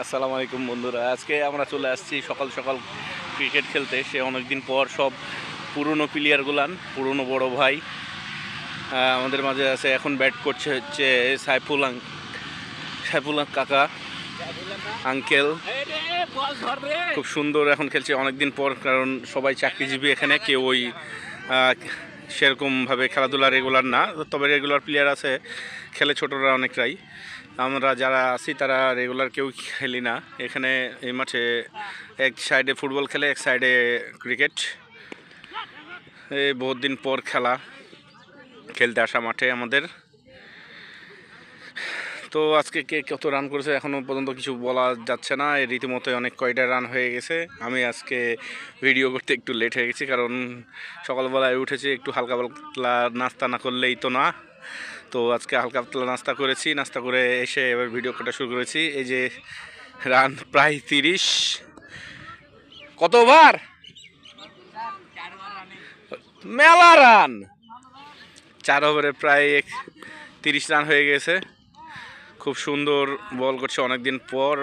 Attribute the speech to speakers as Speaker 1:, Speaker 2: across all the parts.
Speaker 1: আসসালামু আলাইকুম বন্ধুরা। আজকে আমরা চলে আসছি সকাল সকাল ক্রিকেট খেলতে। সে অনেকদিন পর সব পুরনো প্লেয়ারগুলান পুরনো বড় ভাই আমাদের মাঝে আছে, এখন ব্যাট করছে হচ্ছে সাইফুল আং- সাইফুল কাকা আঙ্কেল খুব সুন্দর এখন খেলছে অনেকদিন পর, কারণ সবাই চাকরিজীবী এখানে, কেউ ওই সেরকমভাবে খেলাধুলা রেগুলার না, তবে রেগুলার প্লেয়ার আছে, খেলে ছোটরা অনেকটাই আমরা যারা আছি তারা রেগুলার কেউ খেলি না। এখানে এই মাঠে এক সাইডে ফুটবল খেলে, এক সাইডে ক্রিকেট এই বহুত দিন পর খেলা, খেলতে আসা মাঠে আমাদের। তো আজকে কে কত রান করেছে এখনও পর্যন্ত কিছু বলা যাচ্ছে না। রীতিমতো অনেক কয়টা রান হয়ে গেছে। আমি আজকে ভিডিও করতে একটু লেট হয়ে গেছি কারণ সকালবেলায় উঠেছি, একটু হালকা পাতলা নাস্তা না করলেই তো না। তো আজকে হালকা পাতলা নাস্তা করেছি, নাস্তা করে এসে এবার ভিডিও করা শুরু করেছি। এই যে রান প্রায় তিরিশ। কত ওভার মেলা রান চার ওভারে প্রায় তিরিশ রান হয়ে গেছে। খুব সুন্দর বল করছে অনেক দিন পর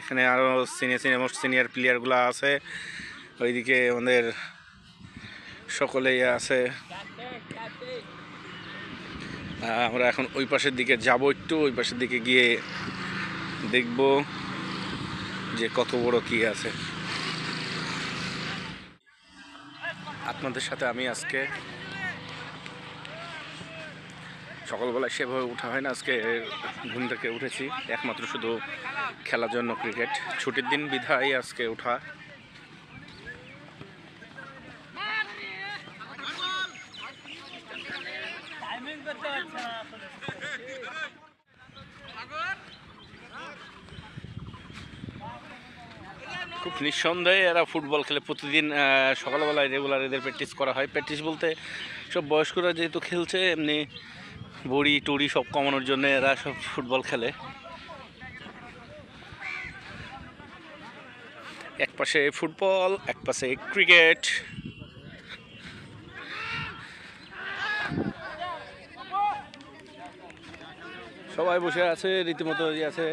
Speaker 1: এখানে আরও সিনিয়র সিনিয়র সিনিয়র প্লেয়ারগুলো আছে। ওইদিকে আমাদের সকলেই আছে। আমরা এখন ওই পাশের দিকে যাব একটু, ওই পাশের দিকে গিয়ে দেখব যে কত বড় কি আছে। আপনাদের সাথে আমি আজকে সকালবেলায় সেভাবে উঠা হয় না। আজকে ঘুম থেকে উঠেছি। একমাত্র শুধু খেলার জন্য ক্রিকেট ছুটির দিন বিধায় আজকে উঠা। খুব নিঃসন্দেহে এরা ফুটবল খেলে প্রতিদিন সকালবেলায় রেগুলার এদের প্র্যাকটিস করা হয়। প্র্যাকটিস বলতে সব বয়স্করা যেহেতু খেলছে, এমনি বড়ি, টুড়ি সব কমানোর জন্য এরা সব ফুটবল খেলে। এক পাশে ফুটবল, এক পাশে ক্রিকেট। সবাই বসে আছে, রীতিমতো ইয়ে আছে।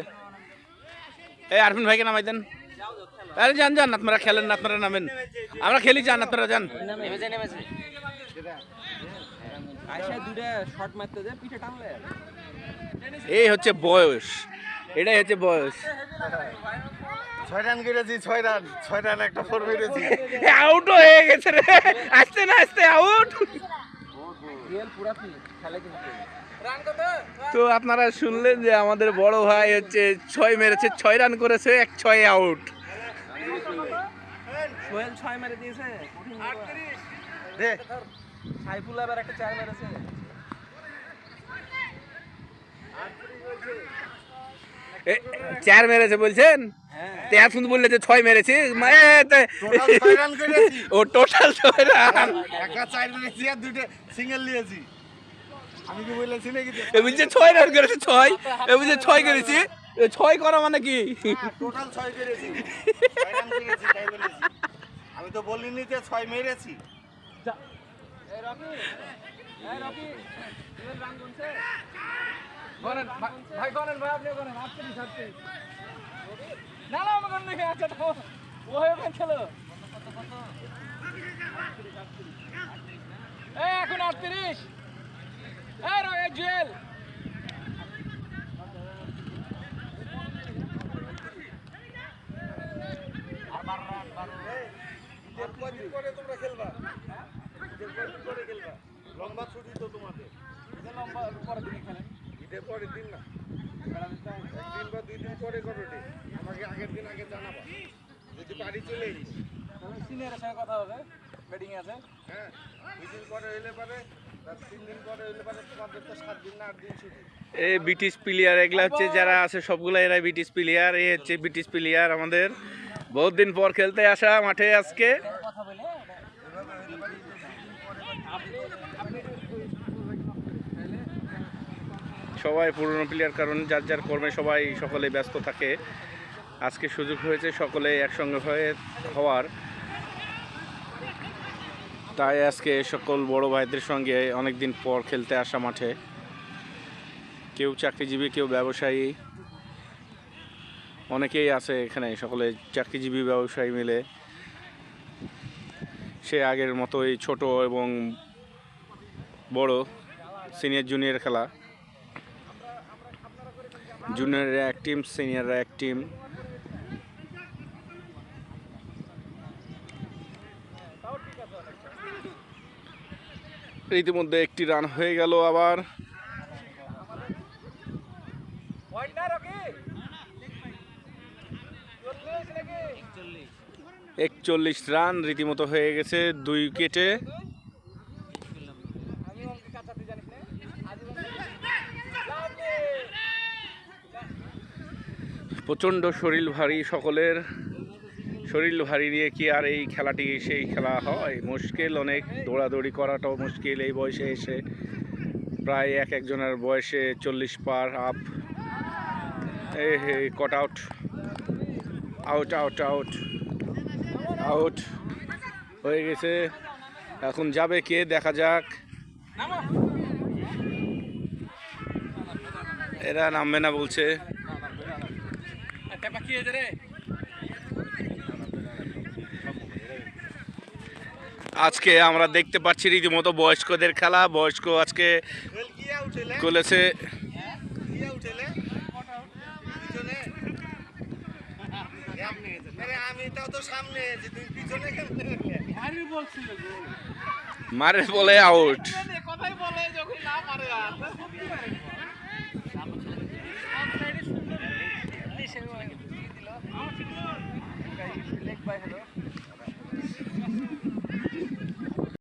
Speaker 1: এই আরফিন ভাইকে নামাই দেন। আরে যান যান, আপনারা খেলেন আপনারা নামেন। আমরা খেলি, যান, আপনারা যান।
Speaker 2: শট মারতে যায় পিঠে টানলে।
Speaker 1: এই হচ্ছে বয়স। এটাই হচ্ছে বয়স।
Speaker 3: ছয় রান করেছি ছয় রান ছয় রান একটা ফোর মেরেছি।
Speaker 1: আউট হয়ে গেছে রে। আসতে না আসতে আউট
Speaker 2: রিয়েল পুরা ফি খেলে কিন্তু রান কত?
Speaker 1: তো আপনারা শুনলেন যে আমাদের বড় ভাই হচ্ছে ছয় মেরেছে ছয় রান করেছে এক ছয় আউট
Speaker 2: সোহেল ছয় মেরে দিয়েছে।
Speaker 3: দে।
Speaker 2: সাইফুল আবার একটা চার মেরেছে।
Speaker 1: চার মেরেছে বলছেন?
Speaker 2: হ্যাঁ।
Speaker 1: তো বললে যে ছয় মেরেছি? মানে তে-
Speaker 3: টোটাল ছয় রান করেছি।
Speaker 1: ও টোটাল ছয় রান
Speaker 3: একটা চার মেরেছি আর দুটো সিঙ্গেল নিয়েছি। আমি কি বলেছি নাকি?
Speaker 1: এ বলছে ছয় রান করেছে ছয়। এ বলছে ছয় করেছি। ছয় করা মানে কি?
Speaker 3: টোটাল ছয় করেছি। ছয় করেছি আমি তো বলিনি যে ছয় মেরেছি।
Speaker 2: ভাই- ভাই করেন ভাই আপনি করেন আটত্রিশ আটত্রিশ না না আমার নাকি আচ্ছা তো। ও হয়ে খেলো এই এখন আটত্রিশ। এই রো এই জুয়েল।
Speaker 3: ঈদের কয়দিন পরে তোমরা খেলবা? লম্বা ছুটি তো তোমাদের।
Speaker 2: লম্বা পরের দিনে খেলেন
Speaker 3: ঈদের পরের দিন না। একদিন বা দুই দিন পরে করো আমাকে আগের দিন আগে জানাবা। যদি বাড়ি চলে এলি।
Speaker 2: তাহলে সিনিয়রের সঙ্গে কথা হবে। ব্যাটিং আছে।
Speaker 3: হ্যাঁ। দুই দিন পরে হইলে পারে তিন দিন পরে হইলে পারে তোমাদের তো দিন না আট
Speaker 1: এই ব্রিটিশ প্লেয়ার এগুলা হচ্ছে যারা আছে সবগুলো এরা ব্রিটিশ প্লেয়ার এই হচ্ছে ব্রিটিশ প্লেয়ার আমাদের। বহুত দিন পর খেলতে আসা মাঠে আজকে। সবাই পুরনো প্লেয়ার কারণ যার যার কর্মে সবাই সকলে ব্যস্ত থাকে। আজকে সুযোগ হয়েছে সকলে একসঙ্গে হয়ে হওয়ার। তাই আজকে সকল বড় ভাইদের সঙ্গে অনেক দিন পর খেলতে আসা মাঠে। কেউ চাকরিজীবী, কেউ ব্যবসায়ী। অনেকেই আছে এখানে সকলে চাকরিজীবী, ব্যবসায়ী মিলে। সে আগের মতোই ছোট এবং বড় সিনিয়র জুনিয়র খেলা। জুনিয়ররা এক টিম, সিনিয়ররা এক টিম। ইতিমধ্যে একটি রান হয়ে গেল আবার। একচল্লিশ রান রীতিমতো হয়ে গেছে দুই উইকেটে। প্রচণ্ড শরীর ভারী সকলের। শরীর ভারী নিয়ে কি আর এই খেলাটি, সেই খেলা হয়? মুশকিল, অনেক দৌড়াদৌড়ি করাটাও মুশকিল। এই বয়সে এসে প্রায় এক একজনের বয়সে চল্লিশ পার আপ। এই cut out out out out out হয়ে গেছে। এখন যাবে কে? দেখা যাক। এরা নামবে না বলছে। আজকে আমরা দেখতে পাচ্ছি রীতিমতো বয়স্কদের খেলা। বয়স্ক আজকে করেছে
Speaker 3: মারে বলে আউট কথাই
Speaker 2: বলে যখন না
Speaker 1: মারে